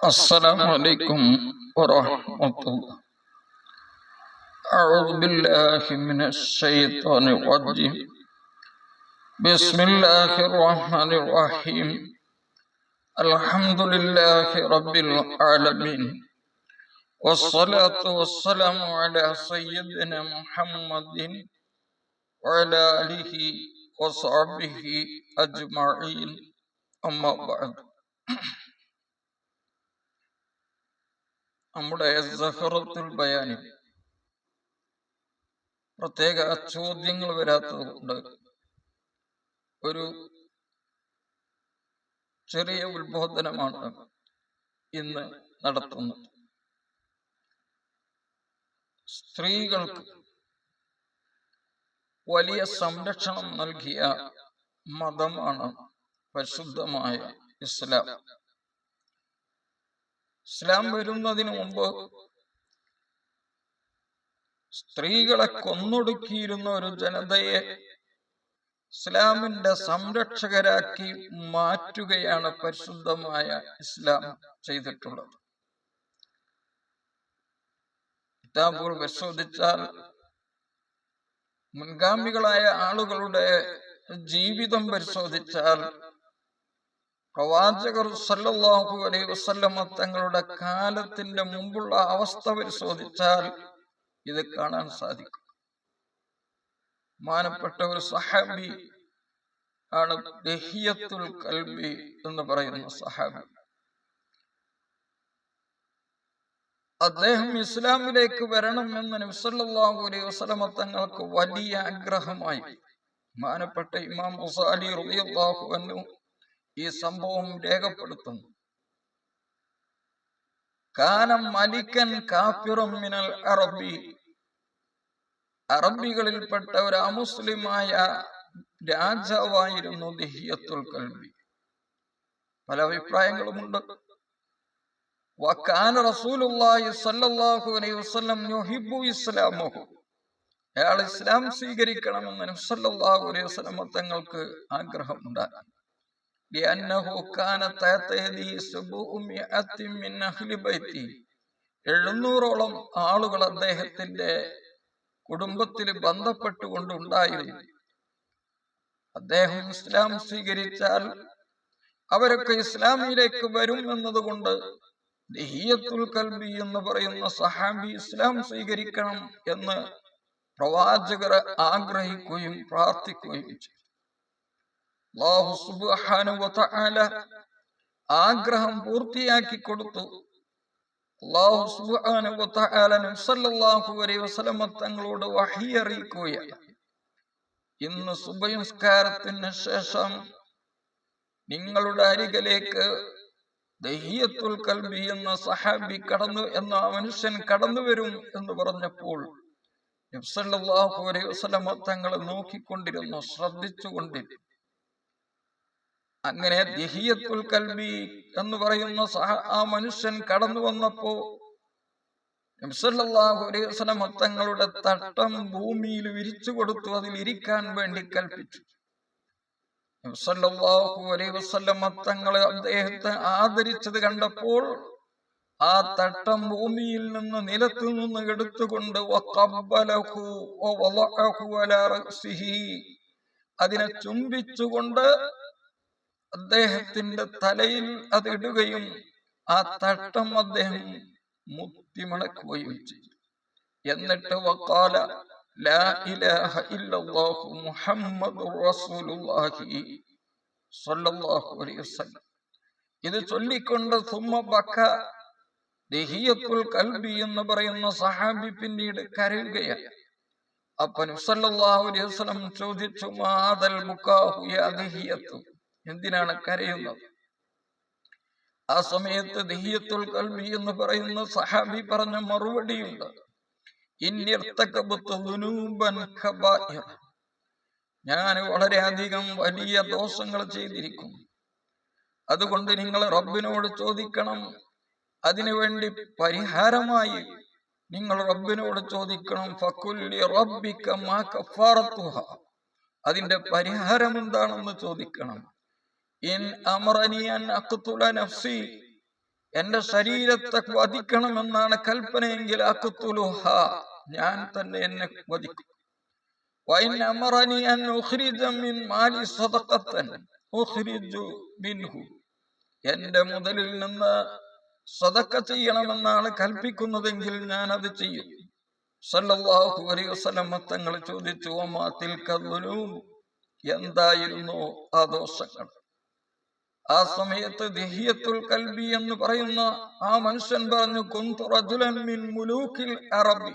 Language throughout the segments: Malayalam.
السلام عليكم ورحمة الله. أعوذ بالله من الشيطان الرجيم. بسم الله الرحمن الرحيم. الحمد لله رب العالمين. والصلاة والسلام على سيدنا محمد وعلى آله وصحبه أجمعين. أما بعد. നമ്മുടെ സഹറത്തുൽ ബയാനി. പ്രത്യേക ചോദ്യങ്ങൾ വരാത്തത് കൊണ്ട് ഒരു ചെറിയ ഉത്ബോധനമാണ് ഇന്ന് നടത്തുന്നത്. സ്ത്രീകൾക്ക് വലിയ സംരക്ഷണം നൽകിയ മതമാണ് പരിശുദ്ധമായ ഇസ്ലാം. ഇസ്ലാം വരുന്നതിന് മുമ്പ് സ്ത്രീകളെ കൊന്നൊടുക്കിയിരുന്ന ഒരു ജനതയെ ഇസ്ലാമിന്റെ സംരക്ഷകരാക്കി മാറ്റുകയാണ് പരിശുദ്ധമായ ഇസ്ലാം ചെയ്തിട്ടുള്ളത്. കിതാബുകൾ പരിശോധിച്ചാൽ മുൻഗാമികളായ ആളുകളുടെ ജീവിതം പരിശോധിച്ചാൽ പ്രവാചകർ സല്ലല്ലാഹു അലൈഹി വസല്ലമ തങ്ങളുടെ കാലത്തിന്റെ മുമ്പുള്ള അവസ്ഥ പരിശോധിച്ചാൽ ഇത് കാണാൻ സാധിക്കും. മാനപ്പെട്ട ഒരു സഹാബി ആണ് ദഹിയത്തുൽ കൽബി എന്ന് പറയുന്ന സഹാബി. അദ്ദേഹം ഇസ്ലാമിലേക്ക് വരണം എന്ന് നബ്സല്ലാഹു അലൈഹി വസല്ലമ തങ്ങൾക്ക് വലിയ ആഗ്രഹമായി. മാനപ്പെട്ട ഇമാം മുസാലി റളിയല്ലാഹു അൻഹു ഈ സംഭവം രേഖപ്പെടുത്തുന്നു കാനം മലിക്കൻ കാഫിറും മിനൽ അറബി. അറബികളിൽപ്പെട്ട ഒരു അമുസ്ലിമായ രാജാവായിരുന്നു ദഹിയത്തുൽ കൽബി. പല അഭിപ്രായങ്ങളുമുണ്ട്. വക്കാന റസൂലുള്ളാഹി സ്വല്ലല്ലാഹു അലൈഹി വസല്ലം യുഹിബ്ബു ഇസ്ലാമഹു. അയാൾ ഇസ്ലാം സ്വീകരിക്കണമെന്ന് സല്ലല്ലാഹു അലൈഹി വസല്ലം തങ്ങൾക്ക് ആഗ്രഹമുണ്ടായി لأنه كان تحت يده سبعمائة من أهل بيته എഴുന്നൂറോളം ആളുകൾ അദ്ദേഹത്തിന്റെ കുടുംബത്തിൽ ബന്ധപ്പെട്ടുകൊണ്ടുണ്ടായിരുന്നു അദ്ദേഹം ഇസ്ലാം സ്വീകരിച്ചാൽ അവരൊക്കെ ഇസ്ലാമിലേക്ക് വരും എന്നതുകൊണ്ട് ദഹിയത്തുൽ കൽബി എന്ന് പറയുന്ന സഹാബി ഇസ്ലാം സ്വീകരിക്കണം എന്ന് പ്രവാചകർ ആഗ്രഹിക്കുകയും പ്രാർത്ഥിക്കുകയും ചെയ്തു അള്ളാഹു വതആല ആഗ്രഹം പൂർത്തിയാക്കി കൊടുത്തു. അള്ളാഹു നബി സല്ലല്ലാഹു അലൈഹി വസല്ലം തങ്ങളോട് വഹി അറിയിക്കുകയാണ്. ഇന്ന് സുബയംസ്കാരത്തിന് ശേഷം നിങ്ങളുടെ അരികിലേക്ക് ദഹിയത്തുൽ കൽബി എന്ന സഹാബി കടന്നു എന്ന മനുഷ്യൻ കടന്നു വരും എന്ന് പറഞ്ഞപ്പോൾ നബ്സല്ലാഹു അലൈഹി വസല്ലമ തങ്ങളെ നോക്കിക്കൊണ്ടിരുന്നു ശ്രദ്ധിച്ചുകൊണ്ടിരുന്നു. അങ്ങനെ ദഹിയത്തുൽ കൽബി എന്ന് പറയുന്ന സഹ ആ മനുഷ്യൻ കടന്നു വന്നപ്പോ നബ്സല്ലാഹു അലൈഹി വസല്ലം തങ്ങളുടെ തട്ടം ഭൂമിയിൽ വിരിച്ചു കൊടുത്തു അതിൽ ഇരിക്കാൻ വേണ്ടി കൽപ്പിച്ചു. നബ്സല്ലാഹു അലൈഹി തങ്ങളെ അദ്ദേഹത്തെ ആദരിച്ചത് കണ്ടപ്പോൾ ആ തട്ടം ഭൂമിയിൽ നിന്ന് നിലത്തു നിന്ന് എടുത്തുകൊണ്ട് അതിനെ ചുംബിച്ചുകൊണ്ട് അദ്ദേഹത്തിന്റെ തലയിൽ അത് ഇടുകയും ആ തട്ടം അദ്ദേഹം മുത്തിമടക്കുകയും ചെയ്തു. എന്നിട്ട് വക്കാല ലാ ഇലാഹ ഇല്ലല്ലാഹു റസൂലുള്ളാഹി സ്വല്ലല്ലാഹു അലൈഹി വസല്ലം. ഇത് ചൊല്ലിക്കൊണ്ട് സുമ്മ ബക്ക ദഹിയത്തുൽ കൽബി എന്ന് പറയുന്ന സഹാബി പിന്നീട് കരയുകയാണ്. അപ്പൻ അലൈഹി വസല്ലം ചോദിച്ചു മാതൽ മുക്കാഹു യാ ദഹിയത്തു എന്തിനാണ് കരയുന്നത്? ആ സമയത്ത് ദഹിയത്തുൽ കൽബി എന്ന് പറയുന്ന സഹാബി പറഞ്ഞ മറുപടിയുണ്ട്. ഞാൻ വളരെയധികം വലിയ ദോഷങ്ങൾ ചെയ്തിരിക്കുന്നു. അതുകൊണ്ട് നിങ്ങൾ റബ്ബിനോട് ചോദിക്കണം. അതിനുവേണ്ടി പരിഹാരമായി നിങ്ങൾ റബ്ബിനോട് ചോദിക്കണം. ഫക്കുല്ലി മാ അതിന്റെ പരിഹാരം എന്താണെന്ന് ചോദിക്കണം. ഇൻ നഫ്സി. എന്റെ ശരീരത്തെ വധിക്കണമെന്നാണ് കൽപ്പനയെങ്കിൽ ഞാൻ തന്നെ എന്നെ വധിക്കും. മാലി സദഖത്തൻ എന്റെ മുതലിൽ നിന്ന് സദക്ക ചെയ്യണമെന്നാണ് കൽപ്പിക്കുന്നതെങ്കിൽ ഞാൻ അത് ചെയ്യും. സല്ലല്ലാഹു അലൈഹി വസല്ലം തങ്ങൾ ചോദിച്ചു എന്തായിരുന്നു ആ ദോഷങ്ങൾ? ആ സമയത്ത് ദഹിയത്തുൽ കൽബി എന്ന് പറയുന്ന ആ മനുഷ്യൻ പറഞ്ഞു കുന്തു റജുലൻ മിൻ മുലൂക്കിൽ അറബി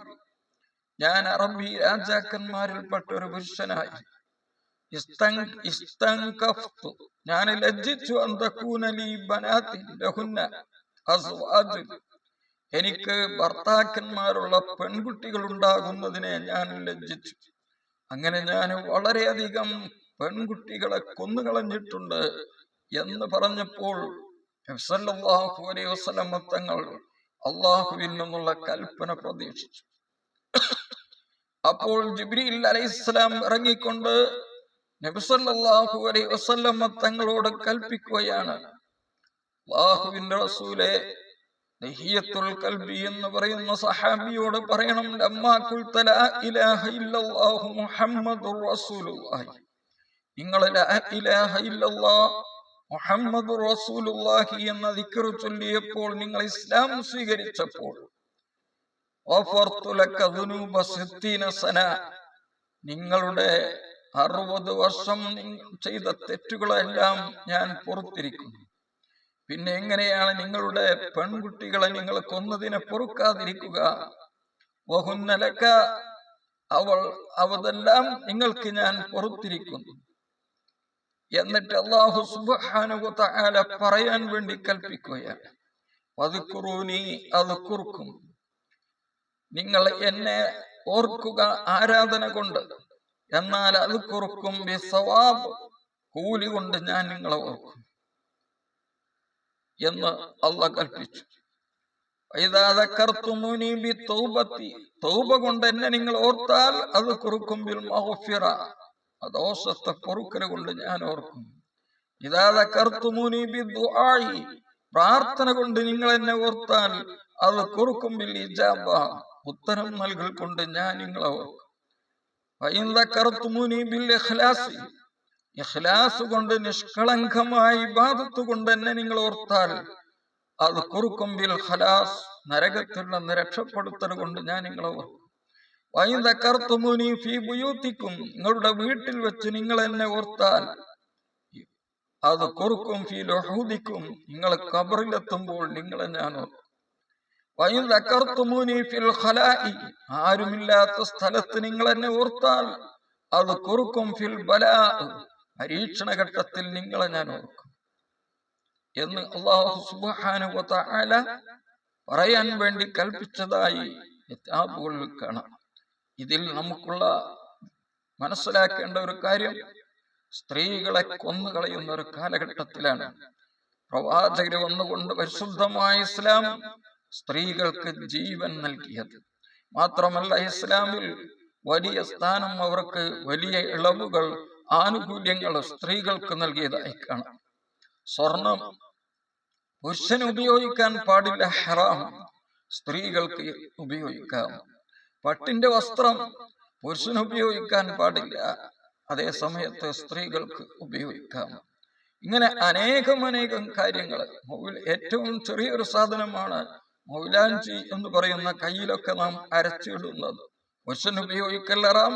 ഞാൻ അറബി രാജാക്കന്മാരിൽപ്പെട്ട ഒരു പുരുഷനായി. ഞാൻ ലജ്ജിച്ചു അന്തക്കൂനലി ബനാത്തി ലഹുന്ന അസ്വാജ്. എനിക്ക് ഭർത്താക്കന്മാരുള്ള പെൺകുട്ടികൾ ഉണ്ടാകുന്നതിനെ ഞാൻ ലജ്ജിച്ചു അങ്ങനെ ഞാൻ വളരെയധികം പെൺകുട്ടികളെ കൊന്നുകളഞ്ഞിട്ടുണ്ട് എന്ന് പറഞ്ഞപ്പോൾ അലൈഹി വസല്ലമ തങ്ങൾ അള്ളാഹുവിൽ നിന്നുള്ള കൽപ്പന പ്രതീക്ഷിച്ചു. അപ്പോൾ ജിബ്രീൽ അലൈഹിസ്സലാം ഇറങ്ങിക്കൊണ്ട് നബിസല്ലല്ലാഹു അലൈഹി വസല്ലമ തങ്ങളോട് കൽപ്പിക്കുകയാണ് അള്ളാഹുവിന്റെ റസൂലെ ദഹിയത്തുൽ കൽബി എന്ന് പറയുന്ന സഹാബിയോട് പറയണം നിങ്ങൾ ഇലാഹ റസൂലുള്ളാഹി എന്ന ദിക്റു ചൊല്ലിയപ്പോൾ നിങ്ങൾ ഇസ്ലാം സ്വീകരിച്ചപ്പോൾ നിങ്ങളുടെ അറുപത് വർഷം ചെയ്ത തെറ്റുകളെല്ലാം ഞാൻ പുറത്തിരിക്കുന്നു. പിന്നെ എങ്ങനെയാണ് നിങ്ങളുടെ പെൺകുട്ടികളെ നിങ്ങൾ കൊന്നതിനെ പൊറുക്കാതിരിക്കുക? അവൾ അവതെല്ലാം നിങ്ങൾക്ക് ഞാൻ പൊറത്തിരിക്കുന്നു. എന്നിട്ട് അള്ളാഹു സുബ്ഹാനഹു തആല പറയാൻ വേണ്ടി കൽപ്പിക്കുകയാണ്. വദ്കുറൂനി അദ്കുർക്കും. നിങ്ങൾ എന്നെ ഓർക്കുക ആരാധന കൊണ്ട്. എന്നാൽ അത് കുറുക്കും ബിസവാബ് കൂലി കൊണ്ട് ഞാൻ നിങ്ങളെ ഓർക്കും. എന്ന് അല്ല കൽപ്പിച്ചു. തൗബ കൊണ്ട് എന്നെ നിങ്ങൾ ഓർത്താൽ അത് കുറുക്കും ബിൽ മഗ്ഫിറ. ആ ദോഷത്തെ പൊറുക്കൽ കൊണ്ട് ഞാൻ ഓർക്കും. ഇതാ ദക്കർത്തുമൂനി ബി ദുആഇ പ്രാർത്ഥന കൊണ്ട് നിങ്ങൾ എന്നെ ഓർത്താൽ അത് കുറുക്കും ബിൽ ഇജാബ ഉത്തരം നൽകൽ കൊണ്ട് ഞാൻ നിങ്ങളെ ഇഖ്ലാസി കൊണ്ട് നിഷ്കളങ്കമായി ഇബാദത്ത് കൊണ്ട് എന്നെ നിങ്ങൾ ഓർത്താൽ അത് കുറുക്കുമ്പിൽ ഹലാസ് നരകത്തിൽ നിന്ന് രക്ഷപ്പെടുത്തൽ കൊണ്ട് ഞാൻ നിങ്ങളെ ഓർക്കും. ഫീ നിങ്ങളുടെ വീട്ടിൽ വെച്ച് നിങ്ങൾ എന്നെ ഓർത്താൽ അത് കുറുക്കും ഫീ ലഹൂദിക്കും. നിങ്ങൾ കബറിലെത്തുമ്പോൾ നിങ്ങളെ ഞാൻ ഓർക്കും ഫിൽ ആരുമില്ലാത്ത സ്ഥലത്ത് നിങ്ങൾ എന്നെ ഓർത്താൽ അത് കുറുക്കും ഫിൽ ബലാ. പരീക്ഷണ ഘട്ടത്തിൽ നിങ്ങളെ ഞാൻ ഓർക്കും എന്ന് അള്ളാഹു സുബ്ഹാനഹു വ പറയാൻ വേണ്ടി കൽപ്പിച്ചതായി കാണാം. ഇതിൽ നമുക്കുള്ള മനസ്സിലാക്കേണ്ട ഒരു കാര്യം സ്ത്രീകളെ കൊന്നു കളയുന്ന ഒരു കാലഘട്ടത്തിലാണ്. പ്രവാചകർ വന്നുകൊണ്ട് പരിശുദ്ധമായ ഇസ്ലാം സ്ത്രീകൾക്ക് ജീവൻ നൽകിയത്. മാത്രമല്ല ഇസ്ലാമിൽ വലിയ സ്ഥാനം അവർക്ക് വലിയ ഇളവുകൾ ആനുകൂല്യങ്ങൾ സ്ത്രീകൾക്ക് നൽകിയതായി കാണാം. സ്വർണം പുരുഷന് ഉപയോഗിക്കാൻ പാടില്ല ഹറാം സ്ത്രീകൾക്ക് ഉപയോഗിക്കാം. പട്ടിന്റെ വസ്ത്രം പുരുഷന് ഉപയോഗിക്കാൻ പാടില്ല. അതേ സമയത്ത് സ്ത്രീകൾക്ക് ഉപയോഗിക്കാം. ഇങ്ങനെ അനേകം അനേകം കാര്യങ്ങൾ. ഏറ്റവും ചെറിയൊരു സാധനമാണ് മൗലാഞ്ചി എന്ന് പറയുന്ന കയ്യിലൊക്കെ നാം അരച്ചിടുന്നത്. പുരുഷൻ ഉപയോഗിക്കലറാം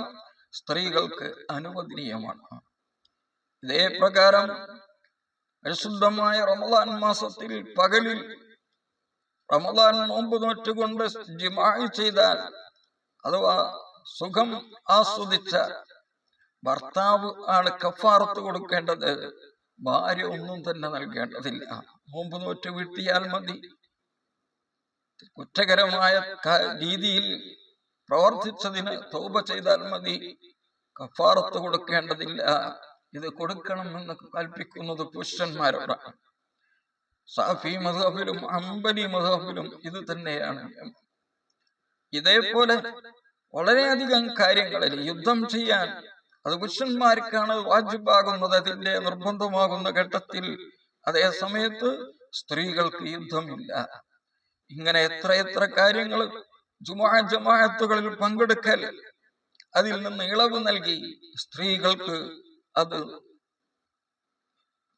സ്ത്രീകൾക്ക് അനുവദനീയമാണ്. ഇതേ പ്രകാരം പരിശുദ്ധമായ റമദാൻ മാസത്തിൽ പകലിൽ റമദാൻ നോമ്പ് നോറ്റുകൊണ്ട് ജിമായി ചെയ്താൽ അഥവാ സുഖം ആസ്വദിച്ച ഭർത്താവ് ആണ് കഫാറത്ത് കൊടുക്കേണ്ടത്. ഭാര്യ ഒന്നും തന്നെ നൽകേണ്ടതില്ല. നോമ്പ് നോറ്റ് വീട്ടിയാൽ മതി. കുറ്റകരമായ രീതിയിൽ പ്രവർത്തിച്ചതിന് തോപ ചെയ്താൽ മതി. കഫാറത്ത് കൊടുക്കേണ്ടതില്ല. ഇത് കൊടുക്കണമെന്ന് കൽപ്പിക്കുന്നത് പുരുഷന്മാരോടാണ് സാഫി മധബിലും അമ്പലി മധബിലും ഇത് തന്നെയാണ്. ഇതേപോലെ വളരെയധികം കാര്യങ്ങളിൽ യുദ്ധം ചെയ്യാൻ അത് പുരുഷന്മാർക്കാണ് വാജിബാകുന്നത് അതിന്റെ നിർബന്ധമാകുന്ന ഘട്ടത്തിൽ അതേ സമയത്ത് സ്ത്രീകൾക്ക് യുദ്ധമില്ല. ഇങ്ങനെ എത്ര എത്ര കാര്യങ്ങൾ ജുമാ ജമാഅത്തുകളിൽ പങ്കെടുക്കൽ അതിൽ നിന്ന് ഇളവ് നൽകി സ്ത്രീകൾക്ക് അത്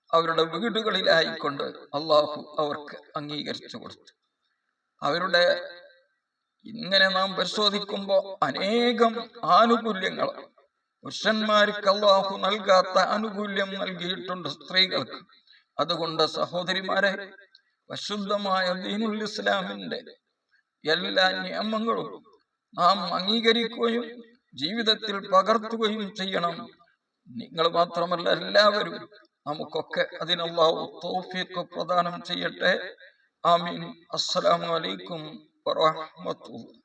അവരുടെ വീടുകളിലായിക്കൊണ്ട് അള്ളാഹു അവർക്ക് അംഗീകരിച്ചു കൊടുത്തു. അവരുടെ ഇങ്ങനെ നാം പരിശോധിക്കുമ്പോ അനേകം ആനുകൂല്യങ്ങൾ. പുരുഷന്മാർക്ക് അള്ളാഹു നൽകാത്ത ആനുകൂല്യം നൽകിയിട്ടുണ്ട് സ്ത്രീകൾക്ക്. അതുകൊണ്ട് സഹോദരിമാരെ പരിശുദ്ധമായ ദീനുൽ ഇസ്ലാമിന്റെ എല്ലാ നിയമങ്ങളും നാം അംഗീകരിക്കുകയും ജീവിതത്തിൽ പകർത്തുകയും ചെയ്യണം. നിങ്ങൾ മാത്രമല്ല എല്ലാവരും നമുക്കൊക്കെ അതിനുള്ള തൗഫീഖ് പ്രദാനം ചെയ്യട്ടെ. ആമീൻ. അസ്സലാമു അലൈക്കും. ورحمة الله